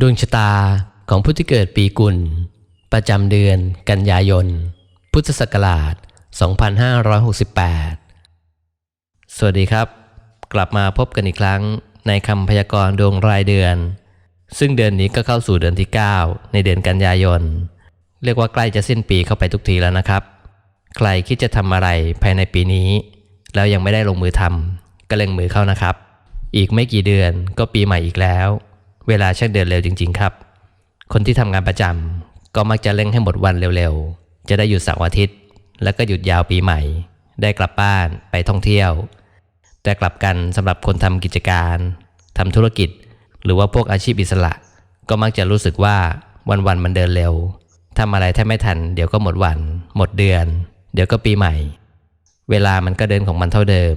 ดวงชะตาของผู้ที่เกิดปีกุล ประจำเดือนกันยายน พุทธศักราช 2568 สวัสดีครับ กลับมาพบกันอีกครั้งในคำพยากรณ์ดวงรายเดือน ซึ่งเดือนนี้ก็เข้าสู่เดือนที่ 9 ในเดือนกันยายน เรียกว่าใกล้จะสิ้นปีเข้าไปทุกทีแล้วนะครับ ใครคิดจะทำอะไรภายในปีนี้ แล้วยังไม่ได้ลงมือทำก็เล็งมือเข้านะครับ อีกไม่กี่เดือนก็ปีใหม่อีกแล้ว เวลาช่างเดินเร็วจริง ๆ ครับ คนที่ทำงานประจำก็มักจะเร่งให้หมดวันเร็วๆ จะได้หยุดเสาร์อาทิตย์ แล้วก็หยุดยาวปีใหม่ ได้กลับบ้านไปท่องเที่ยว แต่กลับกันสำหรับคนทำกิจการทำธุรกิจ หรือว่าพวกอาชีพอิสระ ก็มักจะรู้สึกว่าวันๆมันเดินเร็วทำอะไรแทบไม่ทัน เดี๋ยวก็หมดวัน หมดเดือน เดี๋ยวก็ปีใหม่ เวลามันก็เดินของมันเท่าเดิม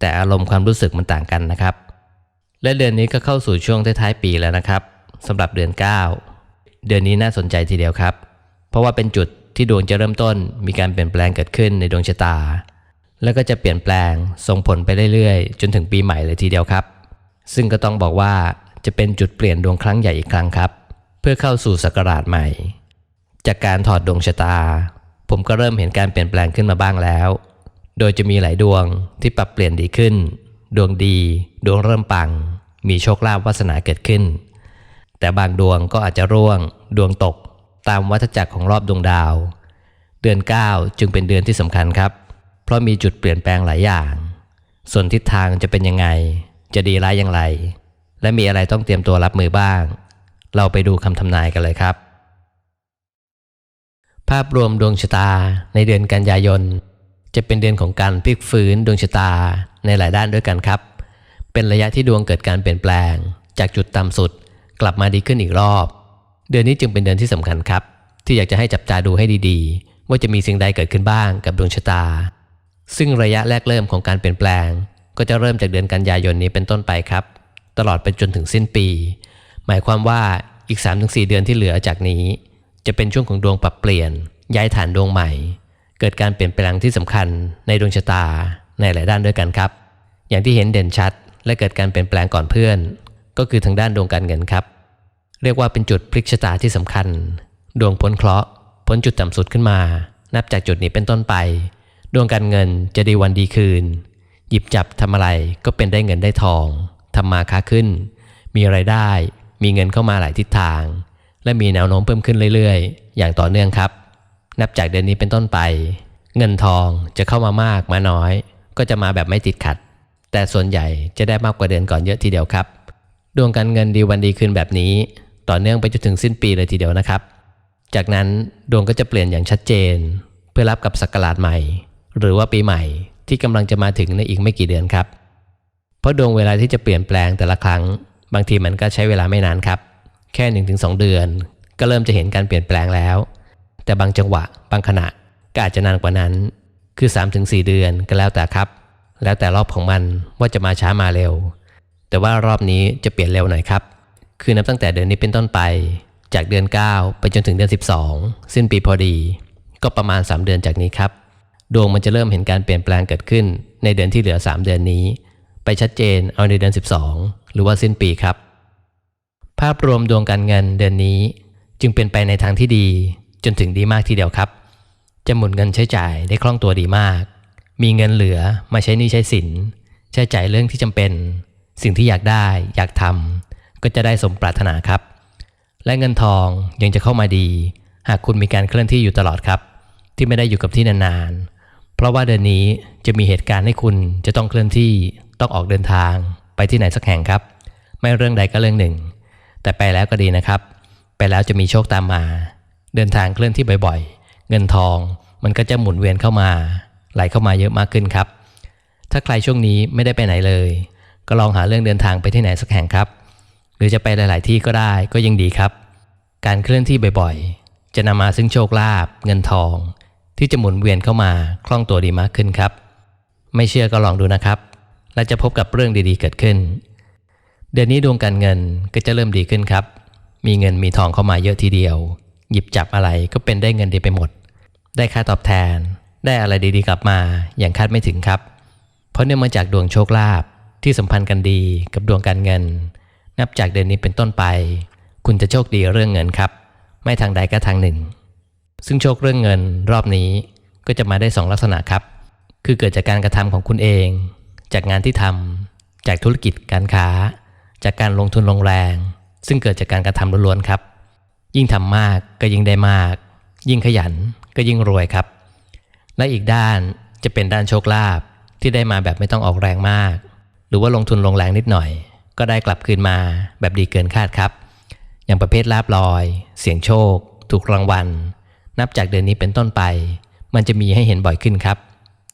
แต่อารมณ์ความรู้สึกมันต่างกันนะครับ และเดือนนี้ก็เข้าสู่ช่วงท้ายๆปีแล้วนะครับสำหรับเดือน 9 เดือนนี้น่าสนใจทีเดียวครับ เพราะว่าเป็นจุดที่ดวงจะเริ่มต้น มีการเปลี่ยนแปลงเกิดขึ้นในดวงชะตา แล้วก็จะเปลี่ยนแปลงส่งผลไปเรื่อยๆ จนถึงปีใหม่เลยทีเดียวครับ ซึ่งก็ต้องบอกว่าจะเป็นจุดเปลี่ยนดวงครั้งใหญ่อีกครั้งครับ เพื่อเข้าสู่ศักราชใหม่ จากการถอดดวงชะตา ผมก็เริ่มเห็นการเปลี่ยนแปลงขึ้นมาบ้างแล้ว โดยจะมีหลายดวงที่ปรับเปลี่ยนดีขึ้น ดวงดี ดวงเริ่มปัง มีโชคลาภวาสนาเกิดขึ้น แต่บางดวงก็อาจจะร่วง ดวงตกตามวัฏจักรของรอบดวงดาว เดือน 9 จึงเป็นเดือนที่สำคัญครับ เพราะมีจุดเปลี่ยนแปลงหลายอย่าง ส่วนทิศทางจะเป็นยังไง จะดีร้ายอย่างไร และมีอะไรต้องเตรียมตัวรับมือบ้าง เราไปดูคำทำนายกันเลยครับ ภาพรวมดวงชะตาในเดือนกันยายนจะเป็นเดือนของการพลิกฟื้นดวงชะตาในหลายด้านด้วยกันครับ เป็นระยะที่ดวงเกิดการเปลี่ยนแปลง จากจุดต่ำสุดกลับมาดีขึ้นอีกรอบ เดือนนี้จึงเป็นเดือนที่สำคัญครับ ที่อยากจะให้จับตาดูให้ดีๆ ว่าจะมีสิ่งใดเกิดขึ้นบ้างกับดวงชะตา ซึ่งระยะแรกเริ่มของการเปลี่ยนแปลง ก็จะเริ่มจากเดือนกันยายนนี้เป็นต้นไปครับ ตลอดไปจนถึงสิ้นปี หมายความว่าอีก 3-4 เดือนที่เหลือจากนี้ จะเป็นช่วงของดวงปรับเปลี่ยน ย้ายฐานดวงใหม่ เกิดการเปลี่ยนแปลงที่สำคัญในดวงชะตาในหลายด้านด้วยกันครับ อย่างที่เห็นเด่นชัด และเกิดการเปลี่ยนแปลงก่อนเพื่อน ก็คือทางด้านดวงการเงินครับ เรียกว่าเป็นจุดพลิกชะตาที่สำคัญ ดวงพ้นเคราะห์พ้นจุดต่ำสุดขึ้นมา นับจากจุดนี้เป็นต้นไป ดวงการเงินจะดีวันดีคืน หยิบจับทำอะไรก็เป็นได้เงินได้ทองทำมาค้าขึ้น มีไรายได้ มีเงินเข้ามาหลายทิศทาง และมีแนวโน้มเพิ่มขึ้นเรื่อยๆ อย่างต่อเนื่องครับ นับจากเดือนนี้เป็นต้นไป เงินทองจะเข้ามามากมาน้อย ก็จะมาแบบไม่ติดขัด แต่ส่วนใหญ่จะได้มากกว่าเดือนก่อนเยอะทีเดียวครับ ดวงการเงินดีวันดีคืนแบบนี้ ต่อเนื่องไปจนถึงสิ้นปีเลยทีเดียวนะครับ จากนั้นดวงก็จะเปลี่ยนอย่างชัดเจน เพื่อรับกับศักราชใหม่ หรือว่าปีใหม่ที่กำลังจะมาถึงในอีกไม่กี่เดือนครับ เพราะดวงเวลาที่จะเปลี่ยนแปลงแต่ละครั้ง บางทีมันก็ใช้เวลาไม่นานครับ แค่ 1-2 เดือน ก็เริ่มจะเห็นการเปลี่ยนแปลงแล้ว แต่บางจังหวะ บางขณะก็อาจจะนานกว่านั้น คือ 3-4 เดือนก็แล้วแต่ครับ แล้วแต่รอบของมันว่าจะมาช้ามาเร็ว แต่ว่ารอบนี้จะเปลี่ยนเร็วหน่อยครับ คือนับตั้งแต่เดือนนี้เป็นต้นไป จากเดือน 9 ไปจนถึงเดือน 12 สิ้นปีพอดี ก็ประมาณ 3 เดือนจากนี้ครับ ดวงมันจะเริ่มเห็นการเปลี่ยนแปลงเกิดขึ้น ในเดือนที่เหลือ 3 เดือนนี้ ไปชัดเจนเอาในเดือน 12 หรือว่าสิ้นปีครับ ภาพรวมดวงการเงินเดือนนี้จึงเป็นไปในทางที่ดีจนถึงดีมากทีเดียวครับ จะหมุนเงินใช้จ่ายได้คล่องตัวดีมาก มีเงินเหลือมาใช้นี้ใช้สิน ใช้จ่ายเรื่องที่จำเป็น สิ่งที่อยากได้อยากทำก็จะได้สมปรารถนาครับ และเงินทองยังจะเข้ามาดี หากคุณมีการเคลื่อนที่อยู่ตลอดครับ ที่ไม่ได้อยู่กับที่นานๆเพราะว่าเดือนนี้จะมีเหตุการณ์ให้คุณจะต้องเคลื่อนที่ต้องออกเดินทางไปที่ไหนสักแห่งครับ ไม่เรื่องใดก็เรื่องหนึ่ง แต่ไปแล้วก็ดีนะครับ ไปแล้วจะมีโชคตามมา เดินทางเคลื่อนที่บ่อยๆ เงินทองมันก็จะหมุนเวียนเข้ามา ไหลเข้ามาเยอะมากขึ้นครับ ถ้าใครช่วงนี้ไม่ได้ไปไหนเลย ก็ลองหาเรื่องเดินทางไปที่ไหนสักแห่งครับ หรือจะไปหลาย ๆ ที่ก็ได้ก็ยังดีครับ การเคลื่อนที่บ่อยๆ จะนำมาซึ่งโชคลาภเงินทอง ที่จะหมุนเวียนเข้ามาคล่องตัวดีมากขึ้นครับ ไม่เชื่อก็ลองดูนะครับ และจะพบกับเรื่องดีๆ เกิดขึ้น เดือนนี้ดวงการเงินก็จะเริ่มดีขึ้นครับ มีเงินมีทองเข้ามาเยอะทีเดียว หยิบจับอะไรก็เป็นได้เงินดีไปหมด ได้ค่าตอบแทน ได้อะไรดีๆกลับมาอย่างคาดไม่ถึงครับ เพราะเนื่องมาจากดวงโชคลาภที่สัมพันธ์กันดีกับดวงการเงิน นับจากเดือนนี้เป็นต้นไป คุณจะโชคดีเรื่องเงินครับ ไม่ทางใดก็ทางหนึ่ง ซึ่งโชคเรื่องเงินรอบนี้ก็จะมาได้สองลักษณะครับ คือเกิดจากการกระทำของคุณเอง จากงานที่ทำจากธุรกิจการค้า จากการลงทุนลงแรง ซึ่งเกิดจากการกระทำล้วนๆครับ ยิ่งทำมากก็ยิ่งได้มาก ยิ่งขยันก็ยิ่งรวยครับ และอีกด้านจะเป็นด้านโชคลาภที่ได้มาแบบไม่ต้องออกแรงมาก หรือว่าลงทุนลงแรงนิดหน่อย ก็ได้กลับคืนมาแบบดีเกินคาดครับ อย่างประเภทลาบลอย เสียงโชค ถูกรางวัล นับจากเดือนนี้เป็นต้นไป มันจะมีให้เห็นบ่อยขึ้นครับ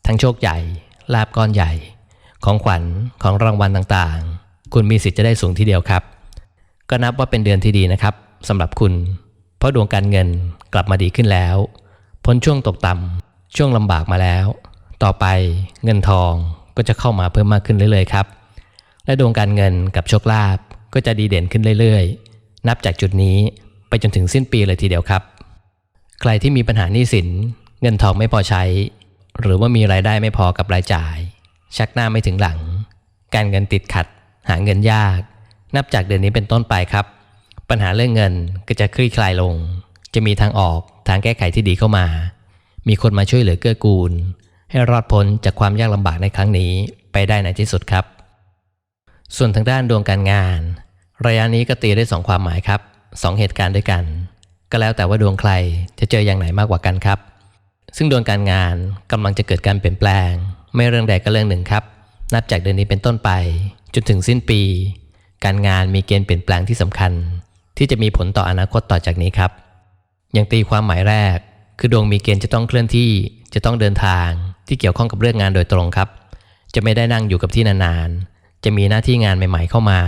ทั้งโชคใหญ่ ลาบก้อนใหญ่ ของขวัญของรางวัลต่างๆ คุณมีสิทธิ์จะได้สูงทีเดียวครับ ก็นับว่าเป็นเดือนที่ดีนะครับสำหรับคุณ เพราะดวงการเงินกลับมาดีขึ้นแล้ว พ้นช่วงตกต่ำ ช่วงลำบากมาแล้ว ต่อไปเงินทองก็จะเข้ามาเพิ่มมากขึ้นเรื่อยๆครับ และดวงการเงินกับโชคลาภก็จะดีเด่นขึ้นเรื่อยๆ นับจากจุดนี้ไปจนถึงสิ้นปีเลยทีเดียวครับ ใครที่มีปัญหาหนี้สิน เงินทองไม่พอใช้ หรือว่ามีรายได้ไม่พอกับรายจ่าย ชักหน้าไม่ถึงหลัง การเงินติดขัด หาเงินยาก นับจากเดือนนี้เป็นต้นไปครับ ปัญหาเรื่องเงินก็จะคลี่คลายลง จะมีทางออกทางแก้ไขที่ดีเข้ามา มีคนมาช่วยเหลือเกื้อกูล ให้รอดพ้นจากความยากลำบากในครั้งนี้ไปได้ในที่สุดครับ ส่วนทางด้านดวงการงาน ระยะนี้ก็ตีได้สองความหมายครับสองเหตุการณ์ด้วยกัน ก็แล้วแต่ว่าดวงใครจะเจออย่างไหนมากกว่ากันครับ ซึ่งดวงการงานกำลังจะเกิดการเปลี่ยนแปลง ไม่เรื่องใดก็เรื่องหนึ่งครับ นับจากเดือนนี้เป็นต้นไปจนถึงสิ้นปี การงานมีเกณฑ์เปลี่ยนแปลงที่สำคัญ ที่จะมีผลต่ออนาคตต่อจากนี้ครับ อย่างตีความหมายแรก คือดวงมีเกณฑ์จะต้องเคลื่อนที่จะต้องเดินทางที่เกี่ยวข้องกับเรื่องงานโดยตรงครับ จะไม่ได้นั่งอยู่กับที่นานๆ จะมีหน้าที่งานใหม่ ๆ เข้ามา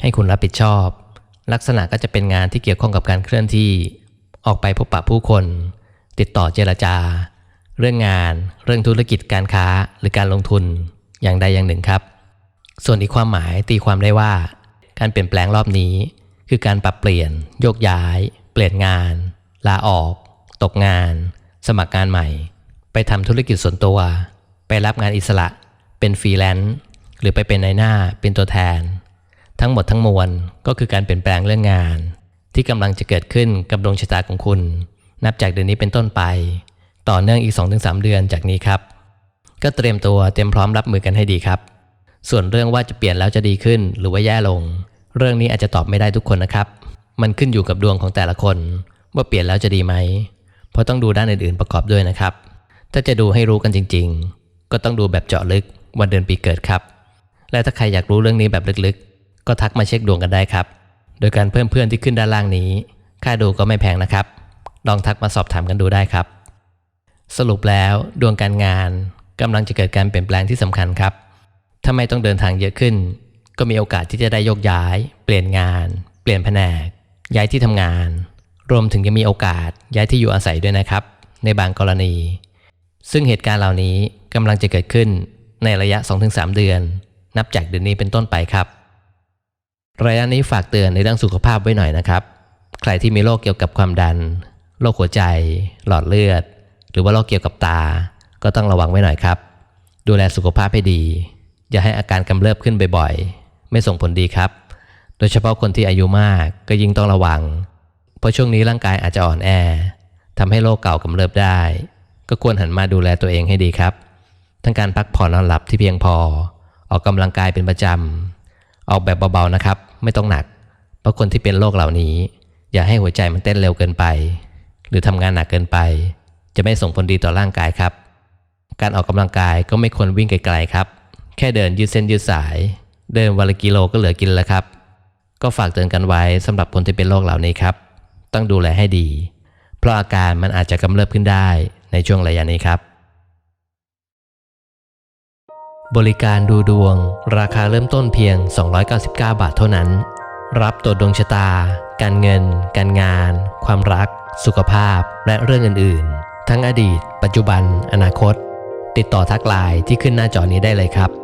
ให้คุณรับผิดชอบ ลักษณะก็จะเป็นงานที่เกี่ยวข้องกับการเคลื่อนที่ ออกไปพบปะผู้คน ติดต่อเจรจา เรื่องงาน เรื่องธุรกิจการค้าหรือการลงทุนอย่างใดอย่างหนึ่งครับ ส่วนอีกความหมายตีความได้ว่า การเปลี่ยนแปลงรอบนี้ คือการปรับเปลี่ยน โยกย้าย เปลี่ยนงาน ลาออก ตกงาน สมัครงานใหม่ ไปทำธุรกิจส่วนตัว ไปรับงานอิสระ เป็นฟรีแลนซ์หรือไปเป็นนายหน้าเป็นตัวแทน ทั้งหมดทั้งมวลก็คือการเปลี่ยนแปลงเรื่องงาน ที่กำลังจะเกิดขึ้นกับดวงชะตาของคุณ นับจากเดือนนี้เป็นต้นไป ต่อเนื่องอีก 2-3 เดือนจากนี้ครับ ก็เตรียมตัวเตรียมพร้อมรับมือกันให้ดีครับ ส่วนเรื่องว่าจะเปลี่ยนแล้วจะดีขึ้นหรือว่าแย่ลง เรื่องนี้อาจจะตอบไม่ได้ทุกคนนะครับ มันขึ้นอยู่กับดวงของแต่ละคน ว่าเปลี่ยนแล้วจะดีไหม เพราะต้องดูด้านอื่นๆประกอบด้วยนะครับ ถ้าจะดูให้รู้กันจริง ๆ ก็ต้องดูแบบเจาะลึกวันเดือนปีเกิดครับ และถ้าใครอยากรู้เรื่องนี้แบบลึกๆ ก็ทักมาเช็คดวงกันได้ครับ โดยการเพิ่มเพื่อนที่ขึ้นด้านล่างนี้ ค่าดูก็ไม่แพงนะครับ ลองทักมาสอบถามกันดูได้ครับ สรุปแล้วดวงการงานกำลังจะเกิดการเปลี่ยนแปลงที่สำคัญครับ ถ้าไม่ต้องเดินทางเยอะขึ้น ก็มีโอกาสที่จะได้ยกย้าย เปลี่ยนงาน เปลี่ยนแผนก ย้ายที่ทำงาน รวมถึงยังมีโอกาสย้ายที่อยู่อาศัยด้วยนะครับ ในบางกรณี ซึ่งเหตุการณ์เหล่านี้กำลังจะเกิดขึ้นในระยะ 2-3 เดือน นับจากเดือนนี้เป็นต้นไปครับ ระยะนี้ฝากเตือนในเรื่องสุขภาพไว้หน่อยนะครับ ใครที่มีโรคเกี่ยวกับความดัน โรคหัวใจ หลอดเลือด หรือว่าโรคเกี่ยวกับตา ก็ต้องระวังไว้หน่อยครับ ดูแลสุขภาพให้ดี อย่าให้อาการกำเริบขึ้นบ่อยๆ ไม่ส่งผลดีครับ โดยเฉพาะคนที่อายุมากก็ยิ่งต้องระวัง เพราะช่วงนี้ร่างกายอาจจะอ่อนแอทำให้โรคเก่ากำเริบได้ ก็ควรหันมาดูแลตัวเองให้ดีครับ ทั้งการพักผ่อนนอนหลับที่เพียงพอ ออกกำลังกายเป็นประจำออกแบบเบาๆนะครับ ไม่ต้องหนัก เพราะคนที่เป็นโรคเหล่านี้ อย่าให้หัวใจมันเต้นเร็วเกินไป หรือทำงานหนักเกินไป จะไม่ส่งผลดีต่อร่างกายครับ การออกกำลังกายก็ไม่ควรวิ่งไกลๆครับ แค่เดินยืดเส้นยืดสาย เดินวันละกิโลก็เหลือกินแล้วครับ ก็ฝากเตือนกันไว้สำหรับคนที่เป็นโรคเหล่านี้ครับ ต้องดูแลให้ดี เพราะอาการมันอาจจะกำเริบขึ้นได้ในช่วงระยะนี้ครับ บริการดูดวง ราคาเริ่มต้นเพียง 299 บาทเท่านั้น รับตรวจดวงชะตา การเงิน การงาน ความรัก สุขภาพ และเรื่องอื่น ๆ ทั้งอดีต ปัจจุบัน อนาคต ติดต่อทักไลน์ที่ขึ้นหน้าจอนี้ได้เลยครับ